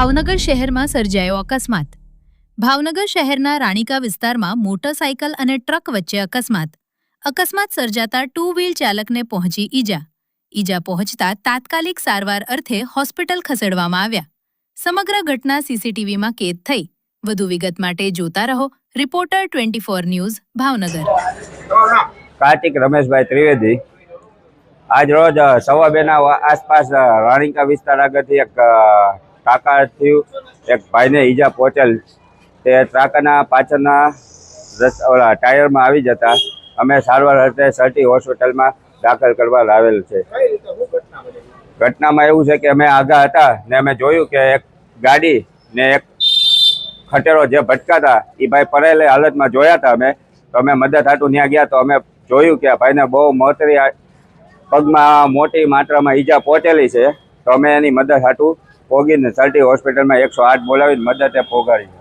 ભાવનગર શહેરમાં સર્જાયો અકસ્માત. ભાવનગર શહેરના રાણીકા વિસ્તારમાં મોટરસાયકલ અને ટ્રક વચ્ચે અકસ્માત. અકસ્માત સર્જાતા ટુ વ્હીલ ચાલકને પહોંચી ઈજા. ઈજા પહોંચતા તાત્કાલિક સારવાર અર્થે હોસ્પિટલ ખસેડવામાં આવ્યા. સમગ્ર ઘટના સીસીટીવીમાં કેદ થઈ. વધુ વિગત માટે જોતા રહો reporter twenty four news, Bhavnagar. Kartik Rameshbhai Trivedi. આજ રોજ સવા બેના આસપાસ રાણીકા વિસ્તાર આગળથી એક ટાંકા એક ભાઈને ઈજા પહોંચેલ. તે ટ્રાકાના પાછળના ઓલા ટાયરમાં આવી જતા અમે સારવાર અર્થે સર્ટી હોસ્પિટલમાં દાખલ કરવા લાવેલ છે. ઘટનામાં એવું છે કે અમે આગા હતા ને અમે જોયું કે એક ગાડી ને એક ખટેરો જે ભટકાતા એ ભાઈ પડેલી હાલતમાં જોયા હતા અમે. તો અમે મદદ હાટું ત્યાં ગયા તો અમે જોયું કે ભાઈને બહુ મોતરી પગમાં મોટી માત્રામાં ઈજા પહોંચેલી છે. તો અમે એની મદદ હાટું પોગીને સર્ટી હોસ્પિટલમાં એકસો આઠ બોલાવીને મદદે પોગાડી